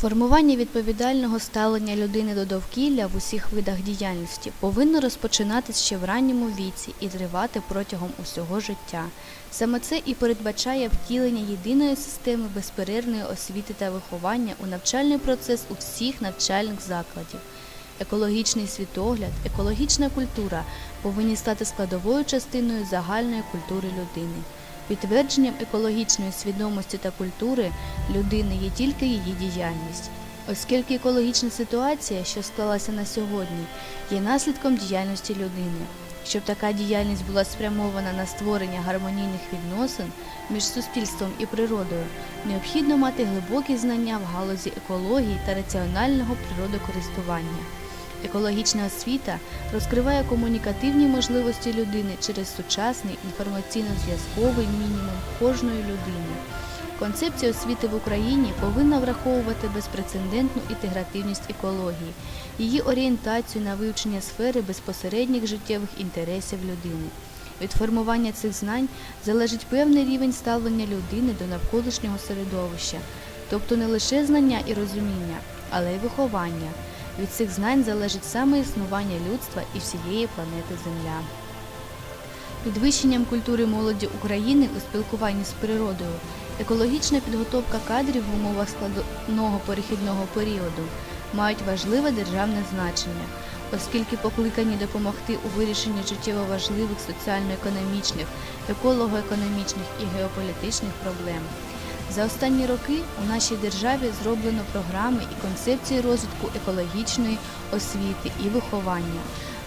Формування відповідального ставлення людини до довкілля в усіх видах діяльності повинно розпочинатись ще в ранньому віці і тривати протягом усього життя. Саме це і передбачає втілення єдиної системи безперервної освіти та виховання у навчальний процес у всіх навчальних закладів. Екологічний світогляд, екологічна культура повинні стати складовою частиною загальної культури людини. Підтвердженням екологічної свідомості та культури людини є тільки її діяльність. Оскільки екологічна ситуація, що склалася на сьогодні, є наслідком діяльності людини. Щоб така діяльність була спрямована на створення гармонійних відносин між суспільством і природою, необхідно мати глибокі знання в галузі екології та раціонального природокористування. Екологічна освіта розкриває комунікативні можливості людини через сучасний інформаційно-зв'язковий мінімум кожної людини. Концепція освіти в Україні повинна враховувати безпрецедентну інтегративність екології, її орієнтацію на вивчення сфери безпосередніх життєвих інтересів людини. Від формування цих знань залежить певний рівень ставлення людини до навколишнього середовища, тобто не лише знання і розуміння, але й виховання. Від цих знань залежить саме існування людства і всієї планети Земля. Підвищенням культури молоді України у спілкуванні з природою, екологічна підготовка кадрів в умовах складного перехідного періоду мають важливе державне значення, оскільки покликані допомогти у вирішенні життєво важливих соціально-економічних, еколого-економічних і геополітичних проблем. За останні роки у нашій державі зроблено програми і концепції розвитку екологічної освіти і виховання.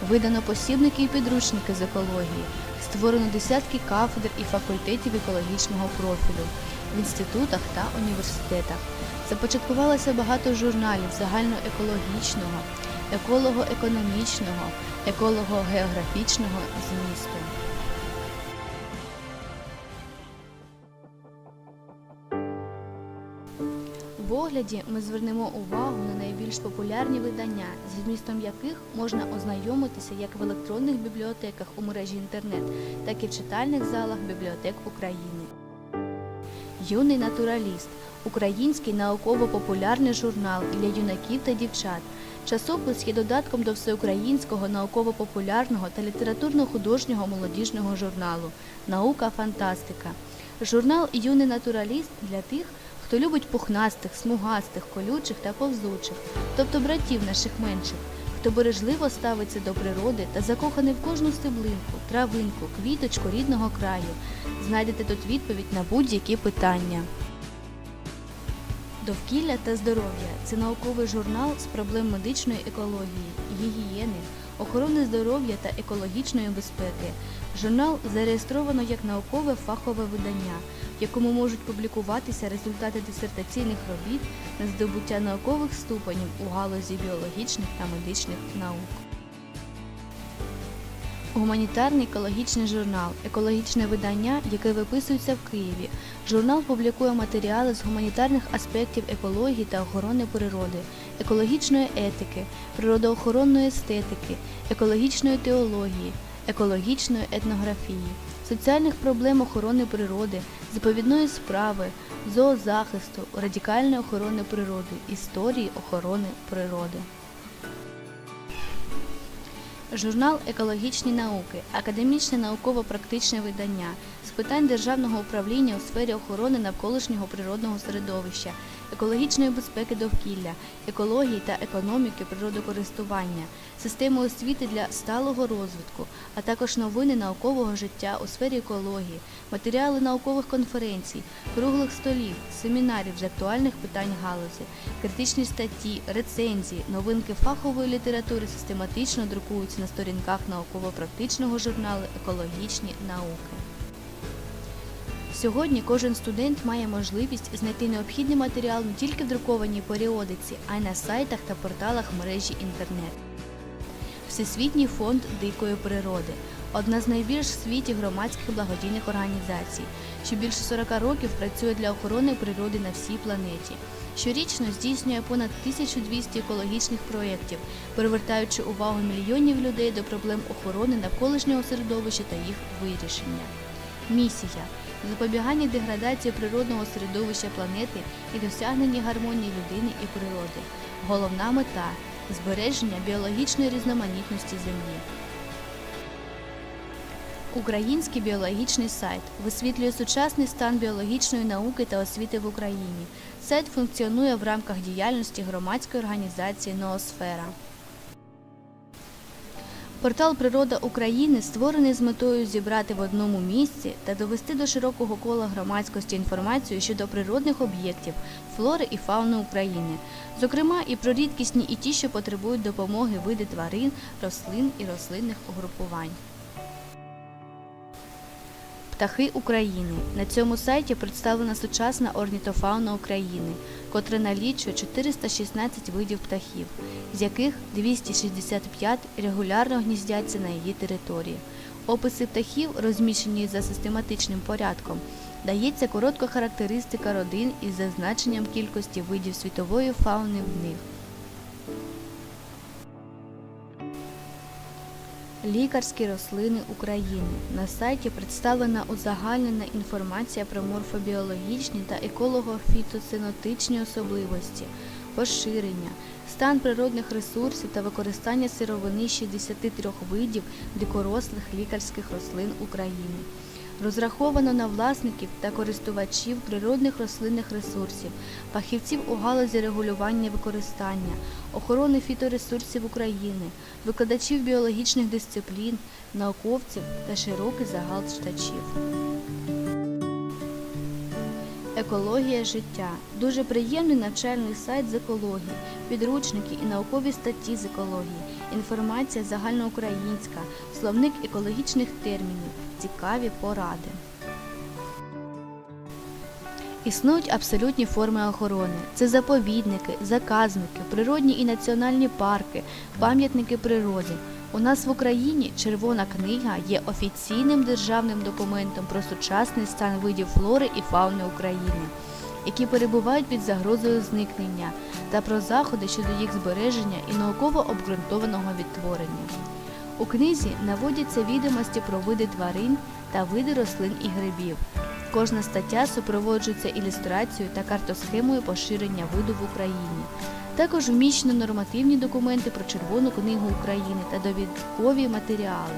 Видано посібники і підручники з екології, створено десятки кафедр і факультетів екологічного профілю в інститутах та університетах. Започаткувалося багато журналів загальноекологічного, еколого-економічного, еколого-географічного змісту. Огляді ми звернемо увагу на найбільш популярні видання, зі змістом яких можна ознайомитися як в електронних бібліотеках у мережі інтернет, так і в читальних залах бібліотек України. Юний натураліст український науково-популярний журнал для юнаків та дівчат. Часопис є додатком до всеукраїнського науково-популярного та літературно-художнього молодіжного журналу Наука фантастика. Журнал Юний натураліст для тих, хто любить пухнастих, смугастих, колючих та повзучих, тобто братів наших менших, хто бережливо ставиться до природи та закоханий в кожну стеблинку, травинку, квіточку рідного краю. Знайдете тут відповідь на будь-які питання. Довкілля та здоров'я це науковий журнал з проблем медичної екології, гігієни, охорони здоров'я та екологічної безпеки. Журнал зареєстровано як наукове фахове видання, в якому можуть публікуватися результати дисертаційних робіт на здобуття наукових ступенів у галузі біологічних та медичних наук. Гуманітарний екологічний журнал екологічне видання, яке виписується в Києві. Журнал публікує матеріали з гуманітарних аспектів екології та охорони природи, екологічної етики, природоохоронної естетики, екологічної теології, екологічної етнографії, соціальних проблем охорони природи, заповідної справи, зоозахисту, радикальної охорони природи, історії охорони природи. Журнал Екологічні науки академічне науково-практичне видання з питань державного управління у сфері охорони навколишнього природного середовища, екологічної безпеки довкілля, екології та економіки природокористування, системи освіти для сталого розвитку, а також новини наукового життя у сфері екології, матеріали наукових конференцій, круглих столів, семінарів з актуальних питань галузі, критичні статті, рецензії, новинки фахової літератури систематично друкуються на сторінках науково-практичного журналу Екологічні науки. Сьогодні кожен студент має можливість знайти необхідний матеріал не тільки в друкованій періодиці, а й на сайтах та порталах мережі інтернет. Всесвітній фонд дикої природи одна з найбільш в світі громадських благодійних організацій, що більше 40 років працює для охорони природи на всій планеті. Щорічно здійснює понад 1200 екологічних проєктів, привертаючи увагу мільйонів людей до проблем охорони навколишнього середовища та їх вирішення. Місія запобігання деградації природного середовища планети і досягнення гармонії людини і природи. Головна мета збереження біологічної різноманітності Землі. Український біологічний сайт висвітлює сучасний стан біологічної науки та освіти в Україні. Сайт функціонує в рамках діяльності громадської організації Ноосфера. Портал Природа України створений з метою зібрати в одному місці та довести до широкого кола громадськості інформацію щодо природних об'єктів, флори і фауни України, зокрема і про рідкісні і ті, що потребують допомоги види тварин, рослин і рослинних угрупувань. Птахи України. На цьому сайті представлена сучасна орнітофауна України, котра налічує 416 видів птахів, з яких 265 регулярно гніздяться на її території. Описи птахів, розміщені за систематичним порядком, дається коротка характеристика родин із зазначенням кількості видів світової фауни в них. Лікарські рослини України. На сайті представлена узагальнена інформація про морфобіологічні та еколого-фітоцинотичні особливості, поширення, стан природних ресурсів та використання сировини 63 видів дикорослих лікарських рослин України. Розраховано на власників та користувачів природних рослинних ресурсів, фахівців у галузі регулювання використання, охорони фіторесурсів України, викладачів біологічних дисциплін, науковців та широкий загал читачів. Екологія життя дуже приємний навчальний сайт з екології, підручники і наукові статті з екології, інформація загальноукраїнська, словник екологічних термінів, цікаві поради. Існують абсолютні форми охорони. Це заповідники, заказники, природні і національні парки, пам'ятники природи. У нас в Україні Червона книга є офіційним державним документом про сучасний стан видів флори і фауни України, які перебувають під загрозою зникнення, та про заходи щодо їх збереження і науково обґрунтованого відтворення. У книзі наводяться відомості про види тварин та види рослин і грибів. Кожна стаття супроводжується ілюстрацією та картосхемою поширення виду в Україні. Також вміщено нормативні документи про Червону книгу України та довідкові матеріали.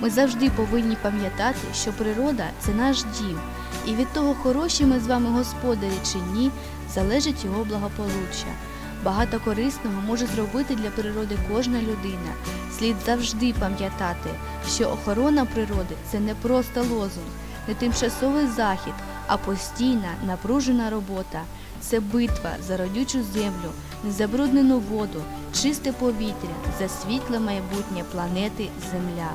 Ми завжди повинні пам'ятати, що природа це наш дім, і від того, хороші ми з вами господарі чи ні, залежить його благополуччя. Багато корисного може зробити для природи кожна людина. Слід завжди пам'ятати, що охорона природи це не просто лозунг, не тимчасовий захід, а постійна напружена робота. Це битва за родючу землю, незабруднену воду, чисте повітря, за світле майбутнє планети Земля.